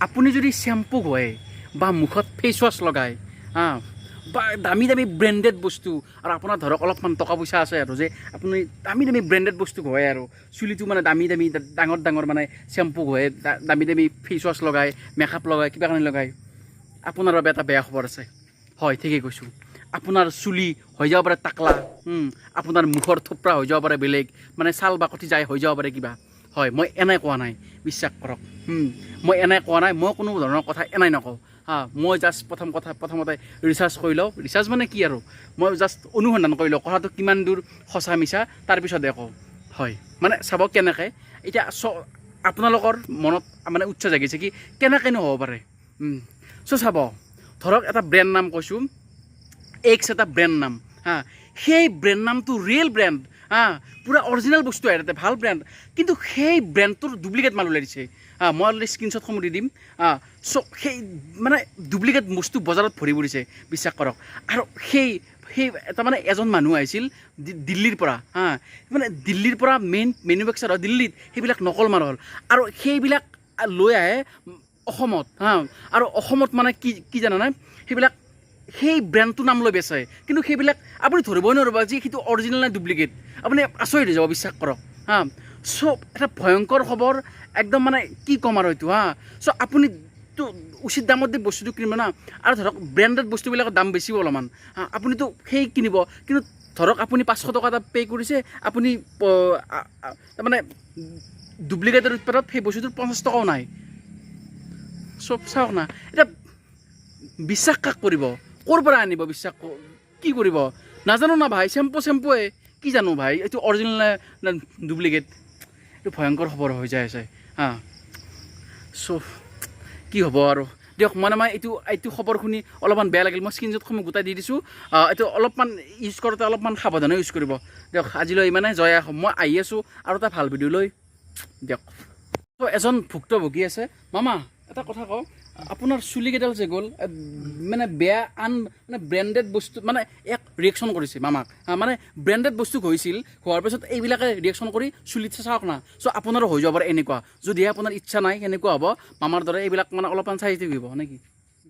আপুনি যদি শ্বেম্পু ঘঁহে বা মুখত ফেচ ৱাছ লগায়, হা, বা দামী দামী ব্ৰেণ্ডেড বস্তু, আৰু আপোনাৰ ধৰক অলপমান টকা পইচা আছে আৰু যে আপুনি দামী দামী ব্ৰেণ্ডেড বস্তু ঘঁহে আৰু, চুলিটো মানে দামী দামী ডাঙৰ ডাঙৰ মানে শ্বেম্পু দা- দামী দামী ফেচ ৱাছ লগায় মেকআপ লগায়, কিবা কানি লগায়, আপোনাৰ বাবে এটা বেয়া খবৰ আছে। হয়, ঠিকেই কৈছোঁ। আপোনাৰ চুলি হৈ যাব পাৰে টাকলা আপোনাৰ মুখৰ থোপ্ৰা হৈ যাব পাৰে বেলেগ মানে ছাল বাকতি যায়, হৈ যাব পাৰে কিবা। হয়, মই এনেই কোৱা নাই, বিশ্বাস কৰক। মই এনেই কোৱা নাই, মই কোনো ধৰণৰ কথা এনেই নকওঁ। হা, মই জাষ্ট প্ৰথম কথা, প্ৰথমতে ৰিচাৰ্চ কৰি লওঁ। ৰিচাৰ্চ মানে কি আৰু? মই জাষ্ট অনুসন্ধান কৰি লওঁ, কথাটো কিমান দূৰ সঁচা মিছা তাৰপিছতহে কওঁ। হয় মানে চাব কেনেকৈ, এতিয়া চ আপোনালোকৰ মনত মানে উৎসাহ জাগিছে কি, কেনেকৈনো হ'ব পাৰে? চ' চাব, ধৰক এটা ব্ৰেণ্ড নাম কৈছোঁ এক্স এটা ব্ৰেণ্ড নাম, হা, সেই ব্ৰেণ্ড নামটো ৰিয়েল ব্ৰেণ্ড হা পূৰা অৰিজিনেল বস্তু আহে তাতে, ভালো ব্ৰেণ্ড কিন্তু সেই ব্ৰেণ্ডটোৰ ডুপ্লিকেট মাল ওলাই দিছে। হা, মই অলৰেডি স্ক্ৰীণশ্বটসমূহ দি দিম। হা চ' সেই মানে ডুপ্লিকেট বস্তু বজাৰত ভৰি পৰিছে বিশ্বাস কৰক। আৰু সেই সেই এটা মানে এজন মানুহ আহিছিল দিল্লীৰ পৰা, হা। মানে দিল্লীৰ পৰা মেইন মেনুফেকচাৰ হয়, দিল্লীত, সেইবিলাক নকল মাল হ'ল। আৰু সেইবিলাক লৈ আহে অসমত, হা। আৰু অসমত মানে কি কি জানানে? সেইবিলাক সেই ব্ৰেণ্ডটোৰ নাম লৈ বেচে। কিন্তু সেইবিলাক আপুনি ধৰিবই নোৱাৰিব যে সেইটো অৰিজিনেল নে ডুপ্লিকেট আপুনি আচৰিত হৈ যাব বিশ্বাস কৰক। হা চ' এটা ভয়ংকৰ খবৰ একদম মানে কি ক'ম আৰু এইটো হা। চ' আপুনিতো উচিত দামত দি বস্তুটো কিনিব না। আৰু ধৰক ব্ৰেণ্ডেড বস্তুবিলাকৰ দাম বেছিও অলপমান। হা আপুনিতো সেই কিনিব। কিন্তু ধৰক আপুনি পাঁচশ টকা এটা পে' কৰিছে আপুনি তাৰমানে ডুপ্লিকেটৰ উৎপাদত সেই বস্তুটোৰ পঞ্চাছ টকাও নাই। চব চাওক না এতিয়া বিশ্বাস কাক কৰিব? ক'ৰ পৰা আনিব বিশ্বাস ক- কৰিব? নাজানো না ভাই চেম্পু চেম্পুৱে কি জানো ভাই এইটো অৰিজিনেল নে ডুপ্লিকেট এইটো ভয়ংকৰ খবৰ হৈ যায় আছে হা। চ' কি হ'ব আৰু? দিয়ক মানে মই এইটো এইটো খবৰ শুনি অলপমান বেয়া লাগিল। মই স্ক্ৰীণশ্বটসমূহ গোটাই দি দিছোঁ। আহ, এইটো অলপমান ইউজ কৰোঁতে অলপমান সাৱধানে ইউজ কৰিব। দিয়ক আজিলৈ ইমানে জয় আহক। মই আহি আছোঁ আৰু এটা ভাল ভিডিঅ' লৈ। দিয়ক। এজন ভুক্তভোগী আছে। মামা এটা কথা কওঁ। আপোনাৰ চুলিকেইডাল যে গ'ল মানে বেয়া আন মানে ব্ৰেণ্ডেড বস্তু মানে এক ৰিয়েকশ্যন কৰিছে মামাক। মানে ব্ৰেণ্ডেড বস্তু হৈছিল, হোৱাৰ পিছত এইবিলাকে ৰিয়েকশ্যন কৰি চুলিত চাওক না। চ' আপোনাৰো হৈ যাব পাৰে এনেকুৱা। যদিহে আপোনাৰ ইচ্ছা নাই, সেনেকুৱা হ'ব। মামাৰ দৰে এইবিলাক মানে অলপমান চাই থাকিব নেকি